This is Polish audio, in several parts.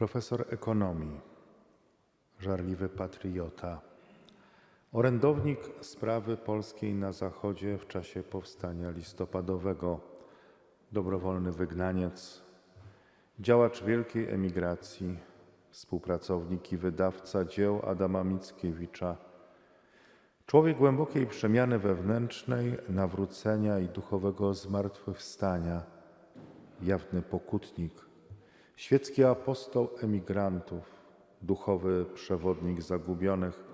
profesor ekonomii, żarliwy patriota, orędownik sprawy polskiej na Zachodzie w czasie powstania listopadowego, dobrowolny wygnaniec, działacz wielkiej emigracji, współpracownik i wydawca dzieł Adama Mickiewicza, człowiek głębokiej przemiany wewnętrznej, nawrócenia i duchowego zmartwychwstania, jawny pokutnik, świecki apostoł emigrantów, duchowy przewodnik zagubionych,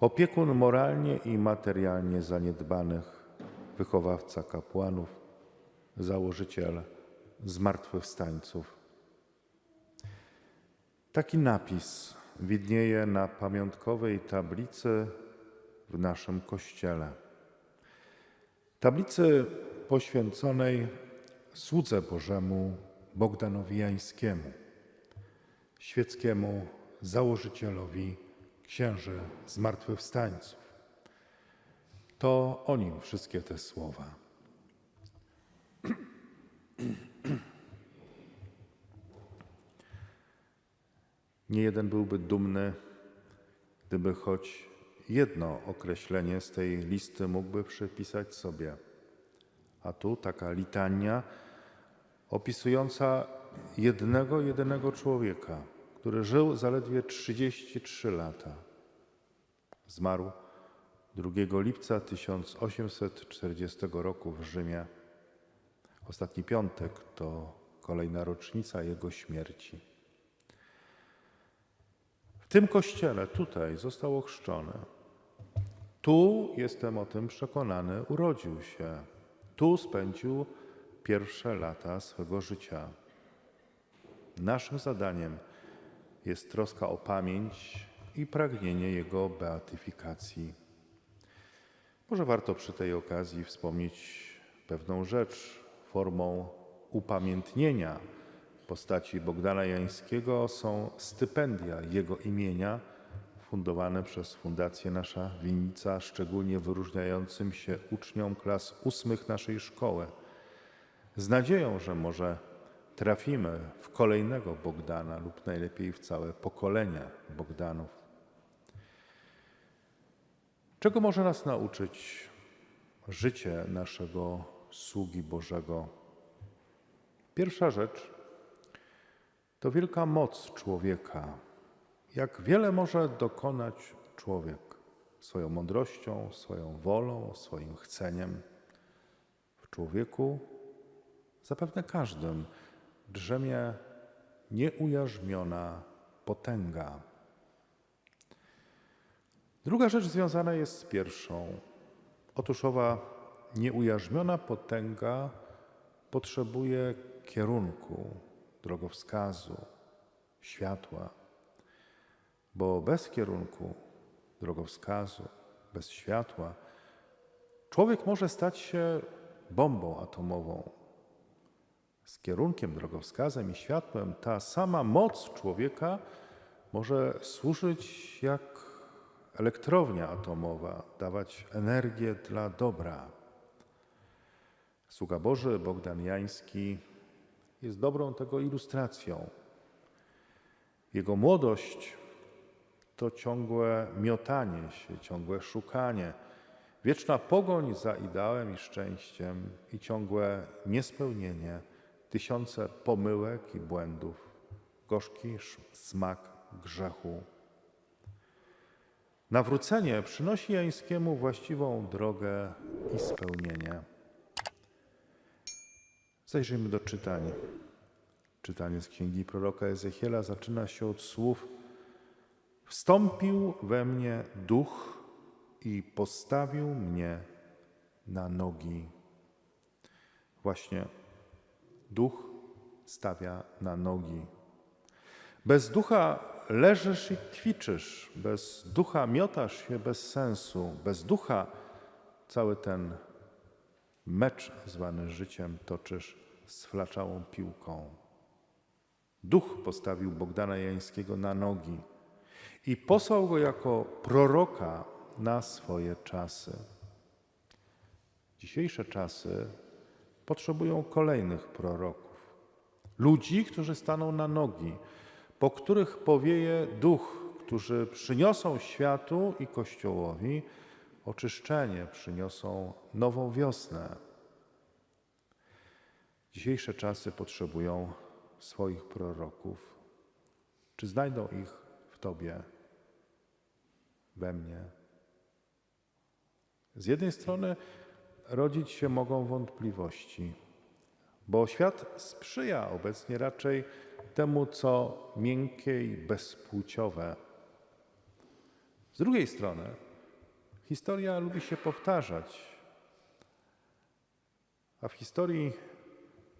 opiekun moralnie i materialnie zaniedbanych, wychowawca kapłanów, założyciel zmartwychwstańców. Taki napis widnieje na pamiątkowej tablicy w naszym kościele. Tablicy poświęconej słudze Bożemu Bogdanowi Jańskiemu, świeckiemu założycielowi księży zmartwychwstańców. To o nim wszystkie te słowa. Nie jeden byłby dumny, gdyby choć jedno określenie z tej listy mógłby przypisać sobie. A tu taka litania opisująca jednego, jedynego człowieka, który żył zaledwie 33 lata. Zmarł 2 lipca 1840 roku w Rzymie. Ostatni piątek to kolejna rocznica jego śmierci. W tym kościele, tutaj został ochrzczony. Tu, jestem o tym przekonany, urodził się. Tu spędził pierwsze lata swego życia. Naszym zadaniem jest troska o pamięć i pragnienie jego beatyfikacji. Może warto przy tej okazji wspomnieć pewną rzecz formą upamiętnienia postaci Bogdana Jańskiego są stypendia jego imienia fundowane przez Fundację Nasza Winnica, szczególnie wyróżniającym się uczniom klas ósmych naszej szkoły. Z nadzieją, że może trafimy w kolejnego Bogdana lub najlepiej w całe pokolenie Bogdanów. Czego może nas nauczyć życie naszego sługi Bożego? Pierwsza rzecz to wielka moc człowieka. Jak wiele może dokonać człowiek swoją mądrością, swoją wolą, swoim chceniem. W człowieku, zapewne każdym, drzemie nieujarzmiona potęga. Druga rzecz związana jest z pierwszą. Otóż owa nieujarzmiona potęga potrzebuje kierunku, drogowskazu, światła, bo bez kierunku, drogowskazu, bez światła, człowiek może stać się bombą atomową. Z kierunkiem, drogowskazem i światłem ta sama moc człowieka może służyć jak elektrownia atomowa, dawać energię dla dobra. Sługa Boży Bogdan Jański jest dobrą tego ilustracją. Jego młodość to ciągłe miotanie się, ciągłe szukanie, wieczna pogoń za ideałem i szczęściem i ciągłe niespełnienie, tysiące pomyłek i błędów, gorzki smak grzechu. Nawrócenie przynosi Jańskiemu właściwą drogę i spełnienie. Zajrzyjmy do czytań. Czytanie z księgi proroka Ezechiela zaczyna się od słów: Wstąpił we mnie duch i postawił mnie na nogi. Właśnie duch stawia na nogi. Bez ducha leżysz i kwiczysz, bez ducha miotasz się bez sensu, bez ducha cały ten mecz zwany życiem toczysz z flaczałą piłką. Duch postawił Bogdana Jańskiego na nogi i posłał go jako proroka na swoje czasy. Dzisiejsze czasy potrzebują kolejnych proroków. Ludzi, którzy staną na nogi, po których powieje duch, którzy przyniosą światu i Kościołowi oczyszczenie, przyniosą nową wiosnę. Dzisiejsze czasy potrzebują swoich proroków. Czy znajdą ich w Tobie, we mnie? Z jednej strony rodzić się mogą wątpliwości, bo świat sprzyja obecnie raczej temu, co miękkie i bezpłciowe. Z drugiej strony historia lubi się powtarzać, a w historii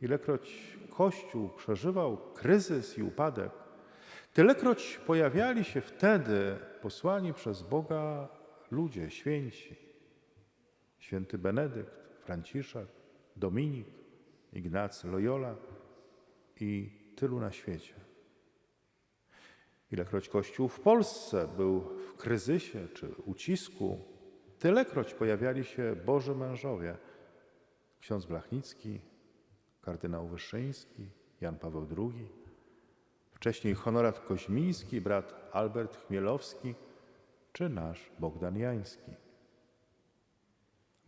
ilekroć Kościół przeżywał kryzys i upadek, tylekroć pojawiali się wtedy posłani przez Boga ludzie święci. Święty Benedykt, Franciszek, Dominik, Ignacy Loyola i tylu na świecie. Ilekroć Kościół w Polsce był w kryzysie czy ucisku, tylekroć pojawiali się Boży mężowie. Ksiądz Blachnicki, kardynał Wyszyński, Jan Paweł II, wcześniej honorat Koźmiński, brat Albert Chmielowski czy nasz Bogdan Jański.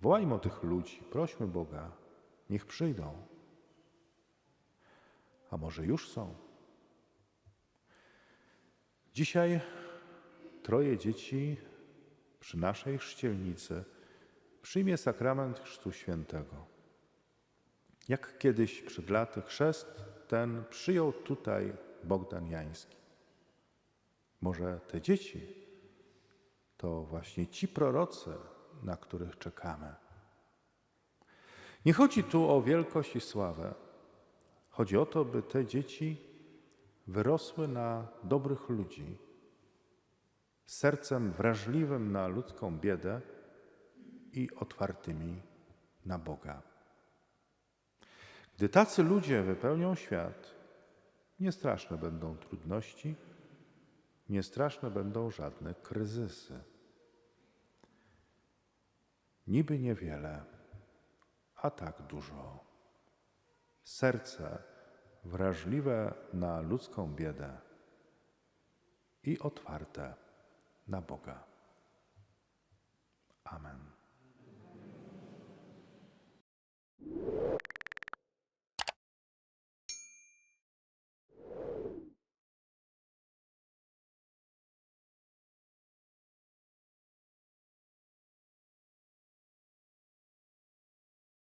Wołajmy o tych ludzi, prośmy Boga, niech przyjdą. A może już są? Dzisiaj troje dzieci przy naszej chrzcielnicy przyjmie sakrament Chrztu Świętego. Jak kiedyś przed laty chrzest ten przyjął tutaj Bogdan Jański. Może te dzieci to właśnie ci prorocy, na których czekamy. Nie chodzi tu o wielkość i sławę. Chodzi o to, by te dzieci wyrosły na dobrych ludzi, sercem wrażliwym na ludzką biedę i otwartymi na Boga. Gdy tacy ludzie wypełnią świat, nie straszne będą trudności, nie straszne będą żadne kryzysy. Niby niewiele, a tak dużo. Serce wrażliwe na ludzką biedę i otwarte na Boga. Amen.